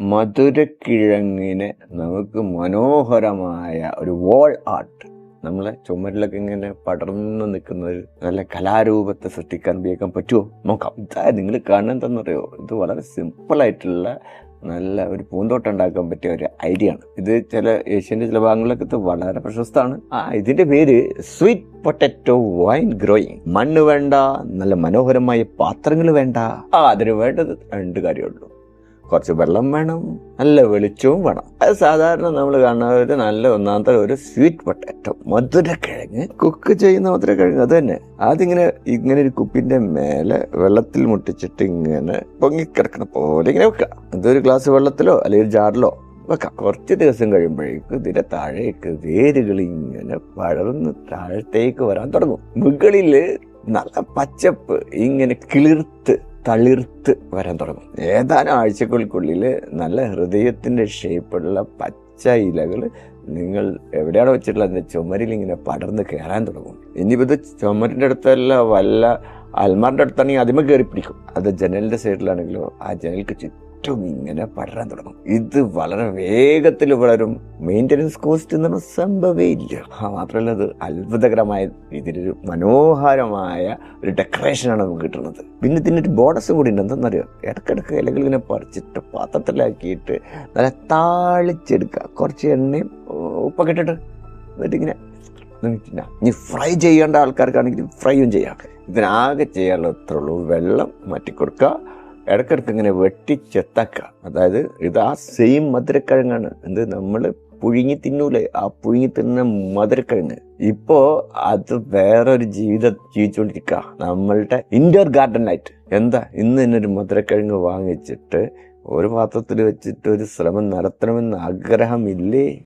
മധുരക്കിഴങ്ങിനെ നമുക്ക് മനോഹരമായ ഒരു വോൾ ആർട്ട് നമ്മളെ ചുമരിലൊക്കെ ഇങ്ങനെ പടർന്ന് നിൽക്കുന്ന ഒരു നല്ല കലാരൂപത്തെ സൃഷ്ടിക്കാൻ ഉപയോഗിക്കാൻ പറ്റുമോ? നോക്കാം. ഇതാ നിങ്ങൾ കാണാൻ തന്നറിയോ ഇത് വളരെ സിമ്പിളായിട്ടുള്ള നല്ല ഒരു പൂന്തോട്ടം ഉണ്ടാക്കാൻ പറ്റിയ ഒരു ഐഡിയ ആണ്. ഇത് ചില ഏഷ്യന്റെ ചില ഭാഗങ്ങളിലൊക്കെ വളരെ പ്രശസ്തമാണ്. ആ ഇതിന്റെ പേര് സ്വീറ്റ് പൊട്ടറ്റോ വൈൻ ഗ്രോയിങ് മണ്ണ് വേണ്ട നല്ല മനോഹരമായ പാത്രങ്ങൾ വേണ്ട. ആ അതിന് വേണ്ടത് രണ്ട് കാര്യമുള്ളൂ കുറച്ച് വെള്ളം വേണം നല്ല വെളിച്ചവും വേണം. അത് സാധാരണ നമ്മൾ കാണുന്ന ഒരു നല്ല ഒന്നാമത്തെ ഒരു സ്വീറ്റ് പൊട്ടാറ്റോ മധുരക്കിഴങ്ങ് കുക്ക് ചെയ്യുന്ന മധുരക്കിഴങ്ങ് അത് തന്നെ. അതിങ്ങനെ ഇങ്ങനെ ഒരു കുപ്പിന്റെ മേലെ വെള്ളത്തിൽ മുട്ടിച്ചിട്ട് ഇങ്ങനെ പൊങ്ങിക്കിടക്കണ പോലെ ഇങ്ങനെ വെക്കുക. ഇതൊരു ഗ്ലാസ് വെള്ളത്തിലോ അല്ലെങ്കിൽ ഒരു ജാറിലോ വെക്കാം. കുറച്ച് ദിവസം കഴിയുമ്പോഴേക്ക് ഇതിന്റെ താഴേക്ക് വേരുകൾ ഇങ്ങനെ വളർന്ന് താഴത്തേക്ക് വരാൻ തുടങ്ങും. മുകളിൽ നല്ല പച്ചപ്പ് ഇങ്ങനെ കിളിർത്ത് തളിർത്ത് വരാൻ തുടങ്ങും. ഏതാനും ആഴ്ചകൾക്കുള്ളിൽ നല്ല ഹൃദയത്തിന്റെ ഷേപ്പുള്ള പച്ച ഇലകൾ നിങ്ങൾ എവിടെയാണ് വെച്ചിട്ടുള്ളത് അതിന്റെ ചുമരിൽ ഇങ്ങനെ പടർന്ന് കയറാൻ തുടങ്ങും. ഇനിയിപ്പോൾ ഇത് ചുമരിന്റെ അടുത്തല്ല വല്ല അൽമാറിന്റെ അടുത്താണെങ്കിൽ അതിമ കയറി പിടിക്കും. അത് ജനലിന്റെ സൈഡിലാണെങ്കിലോ ആ ജനലിക്ക് ചുറ്റും ഇങ്ങനെ പടരാൻ തുടങ്ങും. ഇത് വളരെ വേഗത്തിൽ വളരും. മെയിന്റനൻസ് കോസ്റ്റ് എന്ന് സംഭവേ ഇല്ല മാത്രമല്ല അത് അത്ഭുതകരമായ രീതിയിലൊരു മനോഹരമായ ഒരു ഡെക്കറേഷനാണ് നമുക്ക് കിട്ടുന്നത്. പിന്നെ ഇതിന്റെ ഒരു ബോണസും കൂടി ഉണ്ട്. എന്തെന്നറിയോ ഇടയ്ക്കിടയ്ക്ക് ഇലകൾ ഇങ്ങനെ പറിച്ചിട്ട് പാത്രത്തിലാക്കിയിട്ട് നല്ല താളിച്ചെടുക്കുക. കുറച്ച് എണ്ണയും ഉപ്പൊക്കെ ഇട്ടിട്ട് എന്നിട്ടിങ്ങനെ ഇനി ഫ്രൈ ചെയ്യേണ്ട ആൾക്കാർക്കാണെങ്കിൽ ഫ്രൈയും ചെയ്യാം. ഇതിനാകെ ചെയ്യാനുള്ള ഉള്ളൂ. വെള്ളം മാറ്റി കൊടുക്കുക ഇടയ്ക്കിടയ്ക്ക് ഇങ്ങനെ വെട്ടിച്ചെത്തക്ക. അതായത് ഇത് ആ സെയിം മധുരക്കിഴങ്ങാണ്. എന്ത് നമ്മൾ പുഴുങ്ങി തിന്നൂലേ ആ പുഴുങ്ങി തിന്ന മധുരക്കിഴങ്ങ്. ഇപ്പോ അത് വേറൊരു ജീവിതം ജീവിച്ചുകൊണ്ടിരിക്കുക നമ്മളുടെ ഇൻഡോർ ഗാർഡനായിട്ട് എന്താ? ഇന്ന് തന്നെ ഒരു മധുരക്കിഴങ്ങ് വാങ്ങിച്ചിട്ട് ഒരു പാത്രത്തിൽ വെച്ചിട്ട് ഒരു ശ്രമം നടത്തണമെന്ന് ആഗ്രഹമില്ലേ?